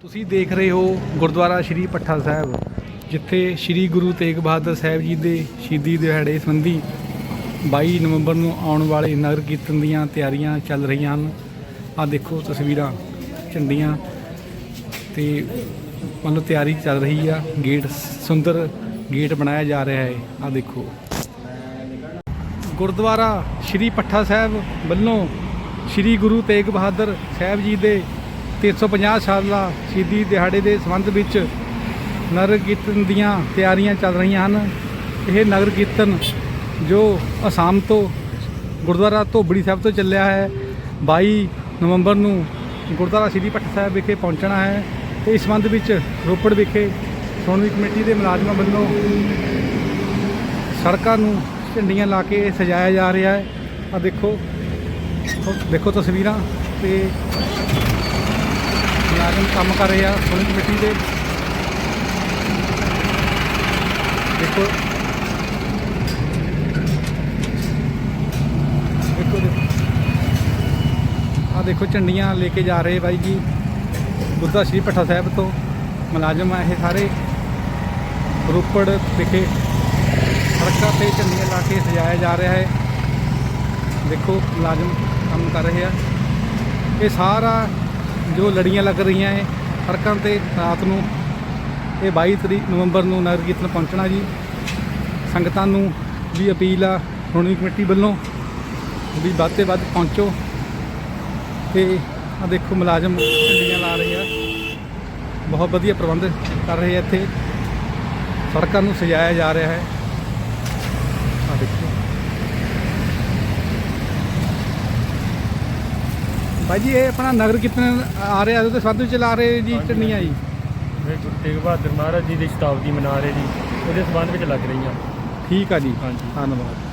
ਤੁਸੀਂ ਦੇਖ ਰਹੇ ਹੋ ਗੁਰਦੁਆਰਾ ਸ਼੍ਰੀ ਪੱਠਾ ਸਾਹਿਬ, ਜਿੱਥੇ ਸ਼੍ਰੀ ਗੁਰੂ ਤੇਗ ਬਹਾਦਰ ਸਾਹਿਬ ਜੀ ਦੇ ਸ਼ਹੀਦੀ ਦਿਹਾੜੇ ਸੰਬੰਧੀ 22 ਨਵੰਬਰ ਨੂੰ ਆਉਣ ਵਾਲੇ ਨਗਰ ਕੀਰਤਨ ਦੀਆਂ ਤਿਆਰੀਆਂ ਚੱਲ ਰਹੀਆਂ ਹਨ। ਆ ਦੇਖੋ ਤਸਵੀਰਾਂ, ਝੰਡੀਆਂ ਤੇ ਮਤਲਬ ਤਿਆਰੀ ਚੱਲ ਰਹੀ ਆ। ਗੇਟ ਸੁੰਦਰ ਗੇਟ ਬਣਾਇਆ ਜਾ ਰਿਹਾ ਹੈ। ਆ ਦੇਖੋ। ਗੁਰਦੁਆਰਾ ਸ਼੍ਰੀ ਪੱਠਾ ਸਾਹਿਬ ਵੱਲੋਂ ਸ਼੍ਰੀ ਗੁਰੂ ਤੇਗ ਬਹਾਦਰ ਸਾਹਿਬ ਜੀ ਦੇ 350 ਸਾਲਾ ਸ਼ਹੀਦੀ ਦਿਹਾੜੇ ਦੇ ਸੰਬੰਧ ਵਿੱਚ ਨਗਰ ਕੀਰਤਨ ਦੀਆਂ ਤਿਆਰੀਆਂ ਚੱਲ ਰਹੀਆਂ ਹਨ। ਇਹ ਨਗਰ ਕੀਰਤਨ ਜੋ ਅਸਾਮ ਤੋਂ, ਗੁਰਦੁਆਰਾ ਧੋਬੜੀ ਸਾਹਿਬ ਤੋਂ ਚੱਲਿਆ ਹੈ। 22 ਨਵੰਬਰ ਨੂੰ ਗੁਰਦੁਆਰਾ ਸ਼੍ਰੀ ਪੱਠਾ ਸਾਹਿਬ ਵਿਖੇ ਪਹੁੰਚਣਾ ਹੈ ਤੇ ਇਸ ਸੰਬੰਧ ਵਿੱਚ ਰੋਪੜ ਵਿਖੇ ਸ਼੍ਰੋਮਣੀ ਕਮੇਟੀ ਦੇ ਮੁਲਾਜ਼ਮਾਂ ਵੱਲੋਂ ਸੜਕਾਂ ਨੂੰ ਝੰਡੀਆਂ ਲਾ ਕੇ ਸਜਾਇਆ ਜਾ ਰਿਹਾ ਹੈ। ਆ ਦੇਖੋ ਦੇਖੋ ਤਸਵੀਰਾਂ ਤੇ ਮੁਲਾਜ਼ਮ ਕੰਮ ਕਰ ਰਹੇ ਆ ਸ਼੍ਰੋਮਣੀ ਕਮੇਟੀ ਦੇ। ਦੇਖੋ। ਦੇਖੋ ਆ ਦੇਖੋ ਝੰਡੀਆਂ ਲੈ ਕੇ ਜਾ ਰਹੇ ਬਾਈ ਜੀ। ਗੁਰਦਾ ਸ਼੍ਰੀ ਭੱਠਾ ਸਾਹਿਬ ਤੋਂ ਮੁਲਾਜ਼ਮ ਆ ਇਹ ਸਾਰੇ। ਰੋਪੜ ਵਿਖੇ ਸੜਕਾਂ ਤੇ ਝੰਡੀਆਂ ਲਾ ਕੇ ਸਜਾਇਆ ਜਾ ਰਿਹਾ ਹੈ। ਦੇਖੋ ਮੁਲਾਜ਼ਮ ਕੰਮ ਕਰ ਰਹੇ ਆ। ਇਹ ਸਾਰਾ ਜੋ ਲੜੀਆਂ ਲੱਗ ਰਹੀਆਂ ਹੈ ਸੜਕਾਂ ਤੇ ਰਾਤ ਨੂੰ ਇਹ 22 ਤਰੀਕ ਨਵੰਬਰ ਨੂੰ ਨਗਰ ਕੀਰਤਨ ਪਹੁੰਚਣਾ ਜੀ। ਸੰਗਤਾਂ ਨੂੰ ਵੀ ਅਪੀਲ ਆ ਸ਼੍ਰੋਮਣੀ ਕਮੇਟੀ ਵੱਲੋਂ ਵੀ ਵੱਧ ਤੋਂ ਵੱਧ ਪਹੁੰਚੋ। ਤੇ ਆ ਦੇਖੋ ਮੁਲਾਜ਼ਮ ਝੰਡੀਆਂ ਲਾ ਰਹੇ ਆ। ਬਹੁਤ ਵਧੀਆ ਪ੍ਰਬੰਧ ਕਰ ਰਹੇ ਆ ਇੱਥੇ। ਸੜਕਾਂ ਨੂੰ ਸਜਾਇਆ ਜਾ ਰਿਹਾ ਹੈ ਆ ਦੇਖੋ ਭਾਈ ਜੀ ਇਹ ਆਪਣਾ ਨਗਰ ਕੀਰਤਨ ਆ ਰਿਹਾ ਉਹਦੇ ਸੰਬੰਧ ਵਿੱਚ ਲਾ ਰਹੇ ਜੀ। ਝੰਡੀਆਂ ਜੀ। ਇਹ ਗੁਰੂ ਤੇਗ ਬਹਾਦਰ ਮਹਾਰਾਜ ਜੀ ਦੀ ਸ਼ਤਾਬਦੀ ਮਨਾ ਰਹੇ ਜੀ ਉਹਦੇ ਸੰਬੰਧ ਵਿੱਚ ਲੱਗ ਰਹੀਆਂ। ਠੀਕ ਆ ਜੀ। ਹਾਂਜੀ। ਧੰਨਵਾਦ।